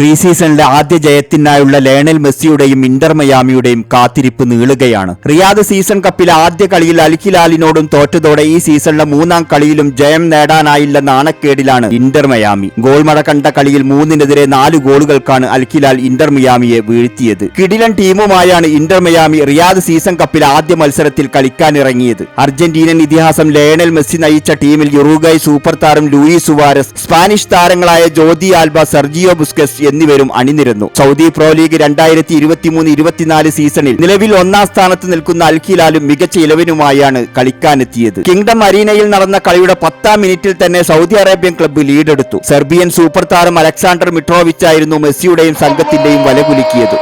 Pre സീസണിലെ ആദ്യ ജയത്തിനായുള്ള Lionel മെസ്സിയുടെയും Inter മയാമിയുടെയും കാത്തിരിപ്പ് നീളുകയാണ്. റിയാദ് സീസൺ കപ്പിലെ ആദ്യ കളിയിൽ അൽഹിലാലിനോടും തോറ്റതോടെ ഈ സീസണിലെ മൂന്നാം കളിയിലും ജയം നേടാനായില്ല നാണക്കേടിലാണ് ഇന്റർ മയാമി. ഗോൾ കണ്ട കളിയിൽ മൂന്നിനെതിരെ നാല് ഗോളുകൾക്കാണ് അൽഹിലാൽ ഇന്റർ മയാമിയെ വീഴ്ത്തിയത്. കിടിലൻ ടീമുമായാണ് ഇന്റർ മയാമി റിയാദ് സീസൺ കപ്പിലെ ആദ്യ മത്സരത്തിൽ കളിക്കാനിറങ്ങിയത്. അർജന്റീനൻ ഇതിഹാസം ലയണൽ മെസ്സി നയിച്ച ടീമിൽ യുറുഗായ് സൂപ്പർ താരം ലൂയി സുവാരസ് സ്പാനിഷ് താരങ്ങളായ ജ്യോതി ആൽബ സെർജിയോ ബുസ്കസ് എന്നിവരും അണിനിരന്നു സൗദി പ്രോ ലീഗ് രണ്ടായിരത്തി ഇരുപത്തിമൂന്ന് ഇരുപത്തിനാല് സീസണിൽ നിലവിൽ ഒന്നാം സ്ഥാനത്ത് നിൽക്കുന്ന അൽഖിലാലും മികച്ച ഇലവനുമായാണ് കളിക്കാനെത്തിയത് കിങ്ഡം അരീനയിൽ നടന്ന കളിയുടെ പത്താം മിനിറ്റിൽ തന്നെ സൗദി അറേബ്യൻ ക്ലബ്ബ് ലീഡെടുത്തു സെർബിയൻ സൂപ്പർ താരം അലക്സാണ്ടർ മിട്രോവിച്ച് ആയിരുന്നു മെസ്സിയുടെയും സംഘത്തിന്റെയും വലകുലുക്കിയത്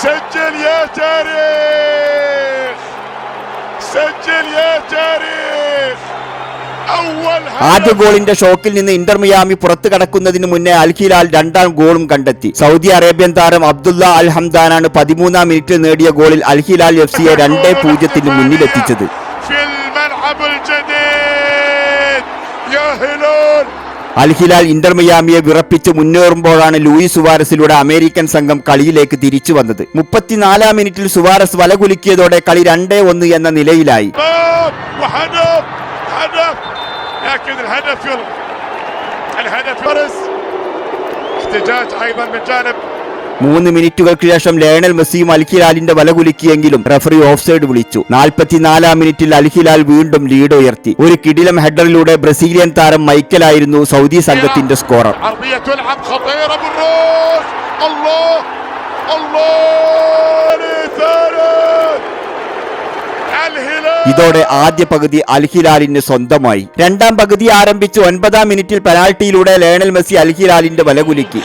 سجل يا تاريخ سجل يا تاريخ أول ആദ്യ ഗോളിന്റെ ഷോക്കിൽ നിന്ന് ഇന്റർ മിയാമി പുറത്തു കടക്കുന്നതിന് മുന്നേ അൽഹിലാൽ രണ്ടാം ഗോളും കണ്ടെത്തി. സൗദി അറേബ്യൻ താരം അബ്ദുള്ള അൽ ഹംദാനാണ് പതിമൂന്നാം മിനിറ്റിൽ നേടിയ ഗോളിൽ അൽഹിലാൽ എഫ് സിയെ രണ്ടേ പൂജ്യത്തിന് മുന്നിലെത്തിച്ചത്. അൽഹിലാൽ ഇന്റർ മിയാമിയെ വിറപ്പിച്ച് മുന്നേറുമ്പോഴാണ് ലൂയി സുവാരസിലൂടെ അമേരിക്കൻ സംഘം കളിയിലേക്ക് തിരിച്ചു വന്നത്. മുപ്പത്തിനാലാം മിനിറ്റിൽ സുവാരസ് വലകുലുക്കിയതോടെ കളി രണ്ടേ ഒന്ന് എന്ന നിലയിലായി. لكن الهدف يلغى الهدف فرس احتجاج ايضا من جانب മൂന്ന് മിനിറ്റുകൾക്ക് ശേഷം ലയണൽ മെസ്സിയും അൽഹിലാലിന്റെ വലകുലുക്കിയെങ്കിലും റഫറി ഓഫ്സൈഡ് വിളിച്ചു നാൽപ്പത്തിനാലാം മിനിറ്റിൽ അൽഹിലാൽ വീണ്ടും ലീഡ് ഉയർത്തി ഒരു കിടിലം ഹെഡറിലൂടെ ബ്രസീലിയൻ താരം മൈക്കലായിരുന്നു സൗദി സംഘത്തിന്റെ സ്കോറർ ഇതോടെ ആദ്യ പകുതി അൽഹിലാലിന് സ്വന്തമായി. രണ്ടാം പകുതി ആരംഭിച്ച് ഒൻപതാം മിനിറ്റിൽ പെനാൽറ്റിയിലൂടെ ലയണൽ മെസ്സി അൽഹിലാലിന്റെ വലകുലുക്കി.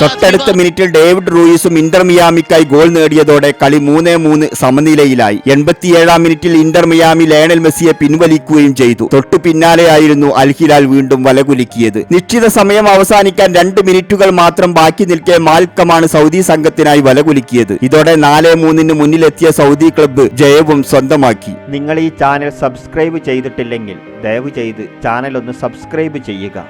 തൊട്ടടുത്ത മിനിറ്റിൽ ഡേവിഡ് റൂയിസും ഇന്റർ മിയാമിക്കായി ഗോൾ നേടിയതോടെ കളി മൂന്നേ മൂന്ന് സമനിലയിലായി. എൺപത്തിയേഴാം മിനിറ്റിൽ ഇന്റർ മിയാമി ലയണൽ മെസ്സിയെ പിൻവലിക്കുകയും ചെയ്തു. തൊട്ടു പിന്നാലെയായിരുന്നു അൽഹിലാൽ വീണ്ടും വലകുലുക്കിയത്. നിശ്ചിത സമയം അവസാനിക്കാൻ രണ്ട് മിനിറ്റുകൾ മാത്രം ബാക്കി നിൽക്കെ മാൽക്കമാണ് സൗദി സംഘത്തിനായി വലകുലുക്കിയത്. ഇതോടെ നാല് മൂന്നിന് മുന്നിലെത്തിയ സൗദി ക്ലബ്ബ് ജയവും സ്വന്തമാക്കി. നിങ്ങൾ ഈ ചാനൽ സബ്സ്ക്രൈബ് ചെയ്തിട്ടില്ലെങ്കിൽ ദയവ് ചെയ്ത് ചാനൽ ഒന്ന് സബ്സ്ക്രൈബ് ചെയ്യുക.